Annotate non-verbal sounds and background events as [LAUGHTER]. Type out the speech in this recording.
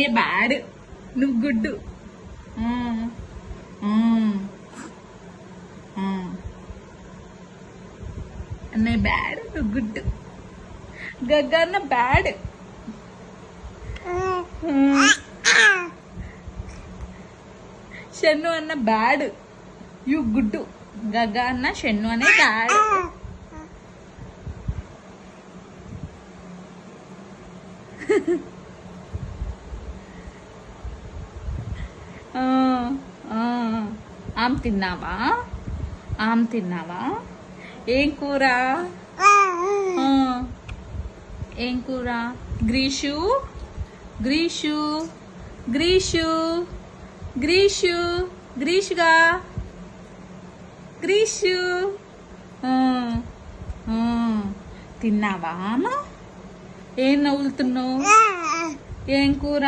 ఏ bad? నువ్వు గుడ్డు. అన్నయ్య బ్యాడ్? నువ్వు గుడ్డు. గగ్గ అన్న బ్యాడ్. షన్ను అన్న బ్యాడ్. యు గుడ్డు. గగ్గ అన్న షన్ను అనే బ్యాడ్. ఆ, [LAUGHS] ఆమ్ తిన్నావా? ఆమ్ తిన్నావా? ఏం కూర? ఏం కూర? గ్రీషు? గ్రీషు? గ్రీషు? గ్రీషు? గ్రీషుగా? గ్రీషు? తిన్నావా అమ్మా? ఏం నవ్వులుతున్నావు? ఏం కూర?